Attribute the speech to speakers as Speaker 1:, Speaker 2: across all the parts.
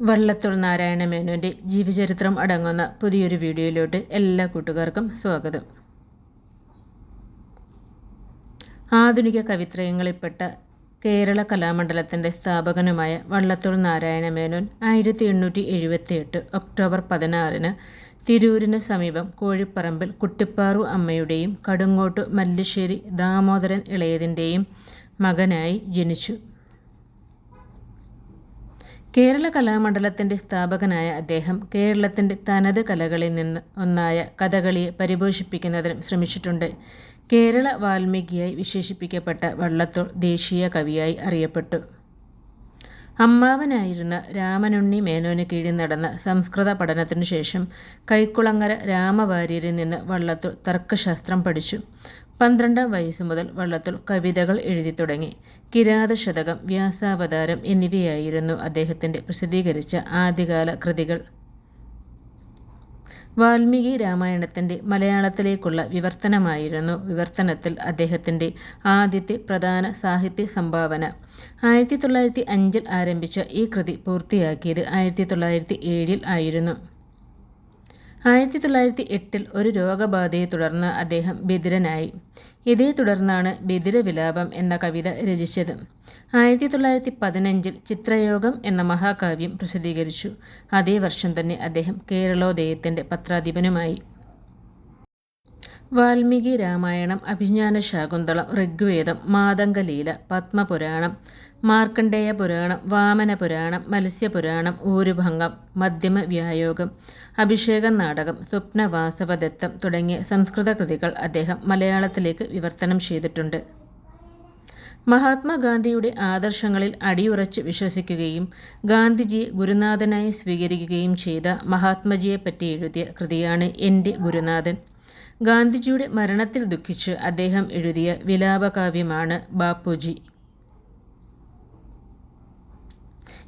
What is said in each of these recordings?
Speaker 1: വള്ളത്തോൾ നാരായണ മേനോന്റെ ജീവചരിത്രം അടങ്ങുന്ന പുതിയൊരു വീഡിയോയിലോട്ട് എല്ലാ കൂട്ടുകാർക്കും സ്വാഗതം. ആധുനിക കവിത്രയങ്ങളിൽപ്പെട്ട കേരള കലാമണ്ഡലത്തിന്റെ സ്ഥാപകനുമായ വള്ളത്തോൾ നാരായണ മേനോൻ ആയിരത്തി എണ്ണൂറ്റി എഴുപത്തി എട്ട് ഒക്ടോബർ പതിനാറിന് തിരൂരിന് സമീപം കോഴിപ്പറമ്പിൽ കുട്ടിപ്പാറു അമ്മയുടെയും കടുങ്ങോട്ട് മല്ലശ്ശേരി ദാമോദരൻ ഇളയതിന്റെയും മകനായി ജനിച്ചു. കേരള കലാമണ്ഡലത്തിന്റെ സ്ഥാപകനായ അദ്ദേഹം കേരളത്തിന്റെ തനത് കലകളിൽ നിന്ന് ഒന്നായ കഥകളിയെ പരിപോഷിപ്പിക്കുന്നതിനും ശ്രമിച്ചിട്ടുണ്ട്. കേരള വാൽമീകിയായി വിശേഷിപ്പിക്കപ്പെട്ട വള്ളത്തോൾ ദേശീയ കവിയായി അറിയപ്പെട്ടു. അമ്മാവനായിരുന്ന രാമനുണ്ണി മേനോന് കീഴിൽ നടന്ന സംസ്കൃത പഠനത്തിനു ശേഷം കൈക്കുളങ്ങര രാമവാര്യരിൽ നിന്ന് വള്ളത്തോൾ തർക്കശാസ്ത്രം പഠിച്ചു. പന്ത്രണ്ടാം വയസ്സ് മുതൽ വള്ളത്തോൾ കവിതകൾ എഴുതി തുടങ്ങി. കിരാതശതകം വ്യാസാവതാരം എന്നിവയായിരുന്നു അദ്ദേഹത്തിന്റെ പ്രസിദ്ധീകരിച്ച ആദ്യകാല കൃതികൾ. വാൽമീകി രാമായണത്തിന്റെ മലയാളത്തിലേക്കുള്ള വിവർത്തനമായിരുന്നു വിവർത്തനത്തിൽ അദ്ദേഹത്തിന്റെ ആദ്യത്തെ പ്രധാന സാഹിത്യ സംഭാവന. ആയിരത്തി തൊള്ളായിരത്തി അഞ്ചിൽ ആരംഭിച്ച ഈ കൃതി പൂർത്തിയാക്കിയത് ആയിരത്തി തൊള്ളായിരത്തി ഏഴിൽ ആയിരുന്നു. ആയിരത്തി തൊള്ളായിരത്തി എട്ടിൽ ഒരു രോഗബാധയെ തുടർന്ന് അദ്ദേഹം ബിദിരനായി ഇതേ തുടർന്നാണ് ബദിരവിലാപം എന്ന കവിത രചിച്ചത്. ആയിരത്തി തൊള്ളായിരത്തി പതിനഞ്ചിൽ ചിത്രയോഗം എന്ന മഹാകാവ്യം പ്രസിദ്ധീകരിച്ചു. അതേ വർഷം തന്നെ അദ്ദേഹം കേരളോദയത്തിന്റെ പത്രാധിപനുമായി. വാൽമീകി രാമായണം അഭിജ്ഞാന ശാകുന്തളം ഋഗ്വേദം മാതംഗലീല പത്മപുരാണം മാർക്കണ്ഡേയ പുരാണം വാമന പുരാണം മത്സ്യപുരാണം ഊരുഭംഗം മധ്യമ വ്യായോഗം അഭിഷേക നാടകം സ്വപ്നവാസവദത്തം തുടങ്ങിയ സംസ്കൃത കൃതികൾ അദ്ദേഹം മലയാളത്തിലേക്ക് വിവർത്തനം ചെയ്തിട്ടുണ്ട്. മഹാത്മാഗാന്ധിയുടെ ആദർശങ്ങളിൽ അടിയുറച്ച് വിശ്വസിക്കുകയും ഗാന്ധിജിയെ ഗുരുനാഥനായി സ്വീകരിക്കുകയും ചെയ്ത മഹാത്മജിയെപ്പറ്റി എഴുതിയ കൃതിയാണ് എന്റെ ഗുരുനാഥൻ. ഗാന്ധിജിയുടെ മരണത്തിൽ ദുഃഖിച്ച് അദ്ദേഹം എഴുതിയ വിലാപകാവ്യമാണ് ബാപ്പുജി.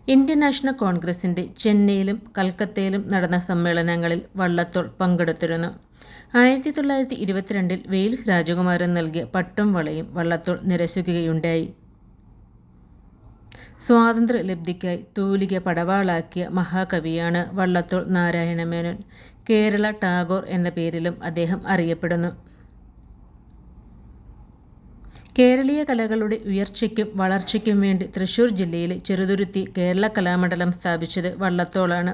Speaker 1: ഇന്ത്യൻ നാഷണൽ കോൺഗ്രസിന്റെ ചെന്നൈയിലും കൽക്കത്തയിലും നടന്ന സമ്മേളനങ്ങളിൽ വള്ളത്തോൾ പങ്കെടുത്തിരുന്നു. ആയിരത്തി തൊള്ളായിരത്തി ഇരുപത്തിരണ്ടിൽ വെയിൽസ് രാജകുമാരൻ നൽകിയ പട്ടം വളയും വള്ളത്തോൾ നിരസിക്കുകയുണ്ടായി. സ്വാതന്ത്ര്യ ലബ്ധിക്കായി തൂലിക പടവാളാക്കിയ മഹാകവിയാണ് വള്ളത്തോൾ നാരായണമേനോൻ. കേരള ടാഗോർ എന്ന പേരിലും അദ്ദേഹം അറിയപ്പെടുന്നു. കേരളീയ കലകളുടെ ഉയർച്ചയ്ക്കും വളർച്ചയ്ക്കും വേണ്ടി തൃശൂർ ജില്ലയിലെ ചെറുതുരുത്തി കേരള കലാമണ്ഡലം സ്ഥാപിച്ചത് വള്ളത്തോളാണ്.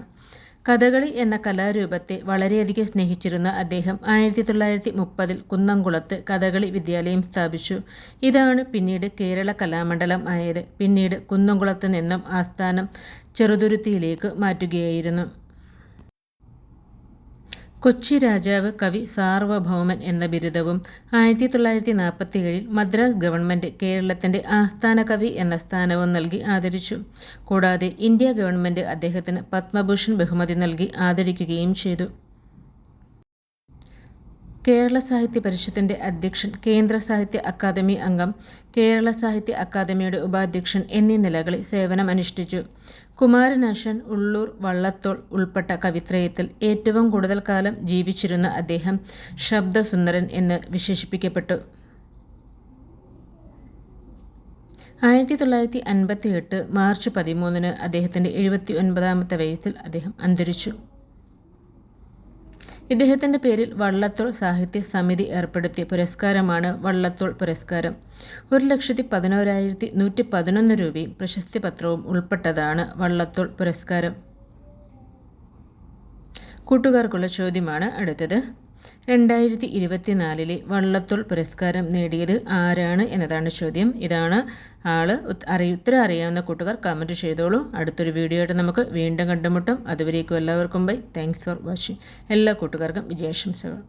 Speaker 1: കഥകളി എന്ന കലാരൂപത്തെ വളരെയധികം സ്നേഹിച്ചിരുന്ന അദ്ദേഹം ആയിരത്തി തൊള്ളായിരത്തി മുപ്പതിൽ കുന്നംകുളത്ത് കഥകളി വിദ്യാലയം സ്ഥാപിച്ചു. ഇതാണ് പിന്നീട് കേരള കലാമണ്ഡലം ആയത്. പിന്നീട് കുന്നംകുളത്ത് നിന്നും ആസ്ഥാനം ചെറുതുരുത്തിയിലേക്ക് മാറ്റുകയായിരുന്നു. കൊച്ചി രാജാവ് കവി സാർവഭൗമൻ എന്ന ബിരുദവും ആയിരത്തി തൊള്ളായിരത്തി നാൽപ്പത്തി ഏഴിൽ മദ്രാസ് ഗവൺമെന്റ് കേരളത്തിന്റെ ആസ്ഥാന കവി എന്ന സ്ഥാനവും നൽകി ആദരിച്ചു. കൂടാതെ ഇന്ത്യ ഗവൺമെന്റ് അദ്ദേഹത്തിന് പത്മഭൂഷൺ ബഹുമതി നൽകി ആദരിക്കുകയും ചെയ്തു. കേരള സാഹിത്യ പരിഷത്തിന്റെ അധ്യക്ഷൻ കേന്ദ്ര സാഹിത്യ അക്കാദമി അംഗം കേരള സാഹിത്യ അക്കാദമിയുടെ ഉപാധ്യക്ഷൻ എന്നീ നിലകളിൽ സേവനമനുഷ്ഠിച്ചു കുമാരനാശൻ ഉള്ളൂർ വള്ളത്തോൾ ഉൾപ്പെട്ട കവിത്രയത്തിൽ ഏറ്റവും കൂടുതൽ കാലം ജീവിച്ചിരുന്ന അദ്ദേഹം ശബ്ദസുന്ദരൻ എന്ന് വിശേഷിപ്പിക്കപ്പെട്ടു. ആയിരത്തി തൊള്ളായിരത്തി അൻപത്തി എട്ട് മാർച്ച് പതിമൂന്നിന് അദ്ദേഹത്തിന്റെ എഴുപത്തി ഒൻപതാമത്തെ വയസ്സിൽ അദ്ദേഹം അന്തരിച്ചു. ഇദ്ദേഹത്തിന്റെ പേരിൽ വള്ളത്തോൾ സാഹിത്യ സമിതി ഏർപ്പെടുത്തിയ പുരസ്കാരമാണ് വള്ളത്തോൾ പുരസ്കാരം. ഒരു ലക്ഷത്തി പതിനോരായിരത്തി നൂറ്റി പതിനൊന്ന് രൂപയും പ്രശസ്തി പത്രവും ഉൾപ്പെട്ടതാണ് വള്ളത്തോൾ പുരസ്കാരം. കൂട്ടുകാർക്കുള്ള ചോദ്യമാണ് അടുത്തത്. രണ്ടായിരത്തി ഇരുപത്തിനാലിലെ വള്ളത്തോൾ പുരസ്കാരം നേടിയത് ആരാണ് എന്നതാണ് ചോദ്യം. ഇതാണ് ആൾ അറിയ ഉത്തരം അറിയാവുന്ന കൂട്ടുകാർ കമന്റ് ചെയ്തോളൂ. അടുത്തൊരു വീഡിയോ ആയിട്ട് നമുക്ക് വീണ്ടും കണ്ടുമുട്ടും. അതുവരേക്കും എല്ലാവർക്കും ബൈ താങ്ക്സ് ഫോർ വാച്ചിങ് എല്ലാ കൂട്ടുകാർക്കും വിജയാശംസകൾ.